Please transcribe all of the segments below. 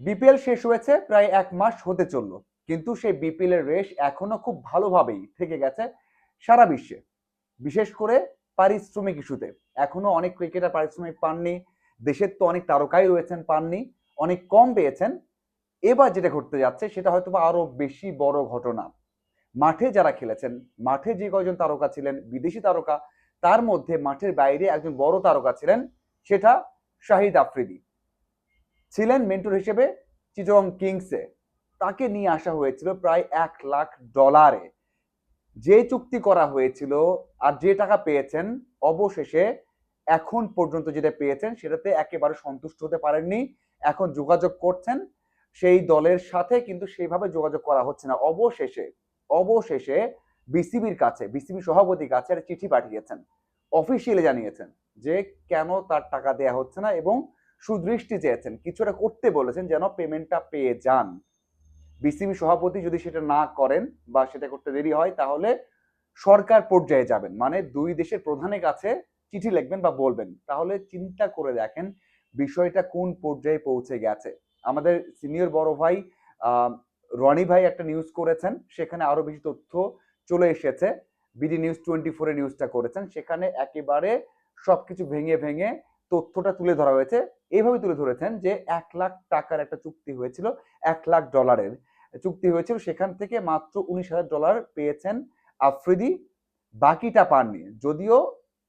BPL শেষ হয়েছে প্রায় এক মাস হতে চলল, কিন্তু সেই বিপিএল এর রেশ এখনও খুব ভালোভাবেই থেকে গেছে সারা বিশ্বে, বিশেষ করে পারিশ্রমিক ইস্যুতে। এখনও অনেক ক্রিকেটার পারিশ্রমিক পাননি, দেশের তো অনেক তারকাই রয়েছেন পাননি, অনেক কম পেয়েছেন। এবার যেটা ঘটতে যাচ্ছে সেটা হয়তো আরও বেশি বড় ঘটনা। মাঠে যারা খেলেছেন, মাঠে যে কয়জন তারকা ছিলেন, বিদেশি তারকা, তার মধ্যে মাঠের বাইরে একজন বড় তারকা ছিলেন, সেটা শাহিদ আফ্রিদি। ছিলেন মেন্টর হিসেবে চিটং কিংসে। তাকে নিয়ে আসা হয়েছিল প্রায় এক লাখ ডলারে। যে চুক্তি করা হয়েছিল আর যে টাকা পেয়েছেন, অবশেষে এখন পর্যন্ত যেটা পেয়েছেন, সেটাতে একেবারে সন্তুষ্ট হতে পারেননি। এখন যোগাযোগ করছেন, সেই দলের সাথে কিন্তু সেইভাবে যোগাযোগ করা হচ্ছে না। অবশেষে অবশেষে বিসিবির কাছে, বিসিবি সভাপতির কাছে একটা চিঠি পাঠিয়েছেন। অফিসিয়ালি জানিয়েছেন যে কেন তার টাকা দেয়া হচ্ছে না এবং সুদৃষ্টি চেয়েছেন কিছুটা করতে বলেছেন যেন পেমেন্টটা পেয়ে যান। বিসিবি সভাপতি যদি সেটা না করেন বা সেটা করতে দেরি হয়, তাহলে সরকার পর্যায়ে যাবেন। মানে দুই দেশের প্রধানের কাছে চিঠি লিখবেন বা বলবেন। তাহলে চিন্তা করে দেখেন বিষয়টা কোন পর্যায়ে পৌঁছে গেছে। আমাদের সিনিয়র বড় ভাই রনি ভাই একটা নিউজ করেছেন, সেখানে আরও বেশি তথ্য চলে এসেছে। বিডি নিউজ টোয়েন্টি ফোরে নিউজটা করেছেন। সেখানে একেবারে সবকিছু ভেঙে ভেঙে তথ্যটা তুলে ধরা হয়েছে। এইভাবে তুলে ধরেছেন যে এক লাখ টাকার একটা চুক্তি হয়েছিল, এক লাখ ডলারের চুক্তি হয়েছিল। সেখান থেকে মাত্র উনিশ হাজার ডলার পেয়েছেন আফ্রিদি। বাকিটা পাননি। যদিও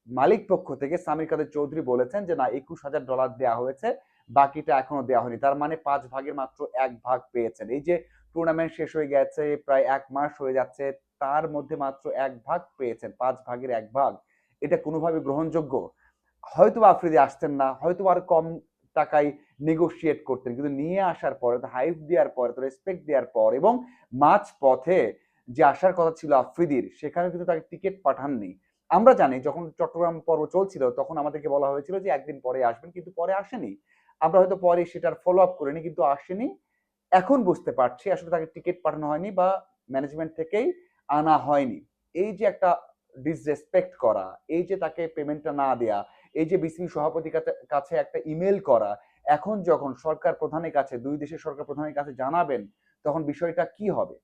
মালিক পক্ষ থেকে সামির কাদের চৌধুরী বলেছেন যে, না, একুশ হাজার ডলার দেওয়া হয়েছে, বাকিটা এখনও দেওয়া হয়নি। তার মানে পাঁচ ভাগের মাত্র এক ভাগ পেয়েছেন। এই যে টুর্নামেন্ট শেষ হয়ে গেছে, প্রায় এক মাস হয়ে যাচ্ছে, তার মধ্যে মাত্র এক ভাগ পেয়েছেন, পাঁচ ভাগের এক ভাগ। এটা কোনোভাবে গ্রহণযোগ্য? হয়তো আফ্রিদি আসতেন না হয়তো আর কম টাকায় নেগোশিয়েট করতেন, কিন্তু নিয়ে আসার পরে তো হাইপ দেওয়ার পরে তো রেসপেক্ট দেওয়ার পর এবং মাঝ পথে যে আসার কথা ছিল আফ্রিদির, সেখানে কিন্তু তাকে টিকিট পাঠাননি। আমরা জানি যখন চট্টগ্রাম পর্ব চলছিল, তখন আমাদেরকে বলা হয়েছিল যে একদিন পরে আসবেন, কিন্তু পরে আসেনি। আমরা হয়তো পরে সেটার ফলো আপ করিনি, কিন্তু আসেনি। এখন বুঝতে পারছি আসলে তাকে টিকিট পাঠানো হয়নি বা ম্যানেজমেন্ট থেকেই আনা হয়নি। এই যে একটা ডিসরেসপেক্ট করা, এই যে তাকে পেমেন্টটা না দেয়া এই যে বিসিবি সভাপতির কাছে একটা ইমেল করা। এখন যখন সরকার প্রধানের কাছে, দুই দেশের সরকার প্রধানের কাছে জানাবেন, তখন বিষয়টা কি হবে?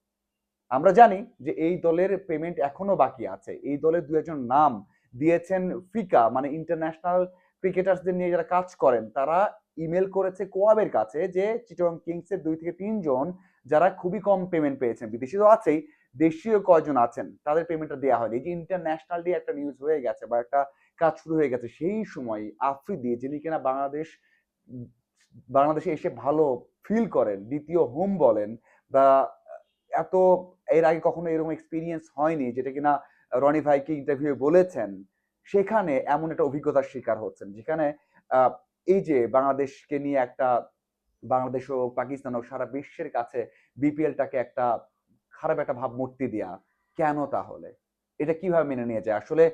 আমরা জানি যে এই দলের পেমেন্ট এখনও বাকি আছে। এই দলের দু একজন নাম দিয়েছেন ফিকা মানে ইন্টারন্যাশনাল ক্রিকেটার্সদের নিয়ে যারা কাজ করেন, তারা ইমেল করেছে কোয়াবের কাছে যে চিটং কিংসের দুই থেকে তিনজন যারা খুবই কম পেমেন্ট পেয়েছেন। বিদেশি তো আছেই দেশীয় কয়জন আছেন, তাদের পেমেন্টটা দেওয়া হয়নি। এই যে ইন্টারন্যাশনাল ডে একটা নিউজ হয়ে গেছে বা একটা কাজ শুরু হয়ে গেছে, সেই সময় আফ্রিদি, যিনি কিনা বাংলাদেশ, বাংলাদেশে এসে ভালো ফিল করেন, দ্বিতীয় হোম বলেন বা এত, এর আগে কখনো এরকম এক্সপিরিয়েন্স হয়নি, যেটা কিনা রনি ভাইকে ইন্টারভিউ বলেছেন, সেখানে এমন একটা অভিজ্ঞতার শিকার হচ্ছেন, যেখানে এই যে বাংলাদেশকে নিয়ে একটা, বাংলাদেশ হোক, পাকিস্তান হোক, সারা বিশ্বের কাছে বিপিএলটাকে একটা খারাপ একটা ভাবমূর্তি দেয়া। কেন তাহলে? এটা কীভাবে মেনে নিয়ে যায়? আসলে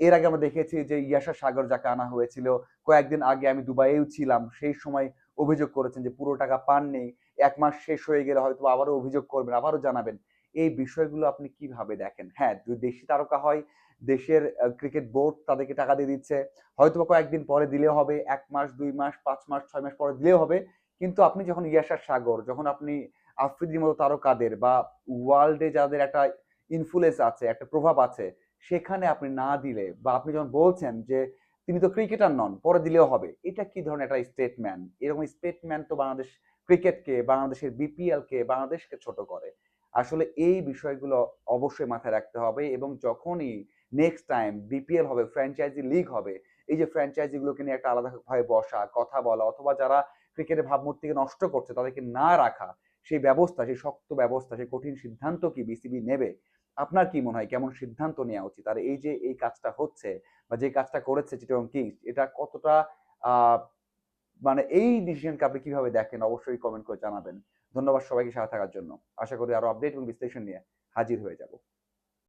এর আগে আমরা দেখেছি যে ইয়াসা সাগর যাকে আনা হয়েছিল, কয়েকদিন আগে আমি দুবাইয়েও ছিলাম, সেই সময় অভিযোগ করেছেন যে পুরো টাকা পাননি, এক মাস শেষ হয়ে গেলে হয়তো আবারও অভিযোগ করবেন, আবারও জানাবেন। এই বিষয়গুলো আপনি কীভাবে দেখেন? হ্যাঁ দেশি তারকা হয়, দেশের ক্রিকেট বোর্ড তাদেরকে টাকা দিয়ে দিচ্ছে হয়তো কয়েকদিন পরে দিলেও হবে, এক মাস, দুই মাস, পাঁচ মাস, ছয় মাস পরে দিলেও হবে। কিন্তু আপনি যখন ইয়াসার সাগর, যখন আপনি আফ্রিদির মতো তারকাদের বা ওয়ার্ল্ডে যাদের একটা ইনফ্লুয়েন্স আছে, একটা প্রভাব আছে, সেখানে আপনি না দিলে বা আপনি যখন বলছেন যে তিনি তো ক্রিকেটার নন, পরে দিলেও হবে, এটা কি ধরনের একটা স্টেটমেন্ট এরকম স্টেটমেন্ট তো বাংলাদেশ ক্রিকেটকে বাংলাদেশের বিপিএল কে, বাংলাদেশকে ছোট করে। আসলে এই বিষয়গুলো অবশ্যই মাথায় রাখতে হবে এবং যখনই নেক্সট টাইম বিপিএল হবে ফ্র্যাঞ্চাইজি লিগ হবে, এই যে ফ্র্যাঞ্চাইজিগুলোকে নিয়ে একটা আলাদাভাবে বসা, কথা বলা, অথবা যারা ক্রিকেটের ভাবমূর্তিকে নষ্ট করছে, তাদেরকে না রাখা সেই ব্যবস্থা, সেই শক্ত ব্যবস্থা, সেই কঠিন সিদ্ধান্ত কি বিসিবি নেবে? আপনার কি মনে হয়? কেমন সিদ্ধান্ত নেওয়া উচিত? আর এই যে, এই কাজটা হচ্ছে বা যে কাজটা করেছে চিটং কিংস এটা কতটা মানে এই ডিসিশনকে আপনি কীভাবে দেখেন? অবশ্যই কমেন্ট করে জানাবেন। ধন্যবাদ সবাইকে সাথে থাকার জন্য। আশা করি আরও আপডেট এবং বিশ্লেষণ নিয়ে হাজির হয়ে যাব।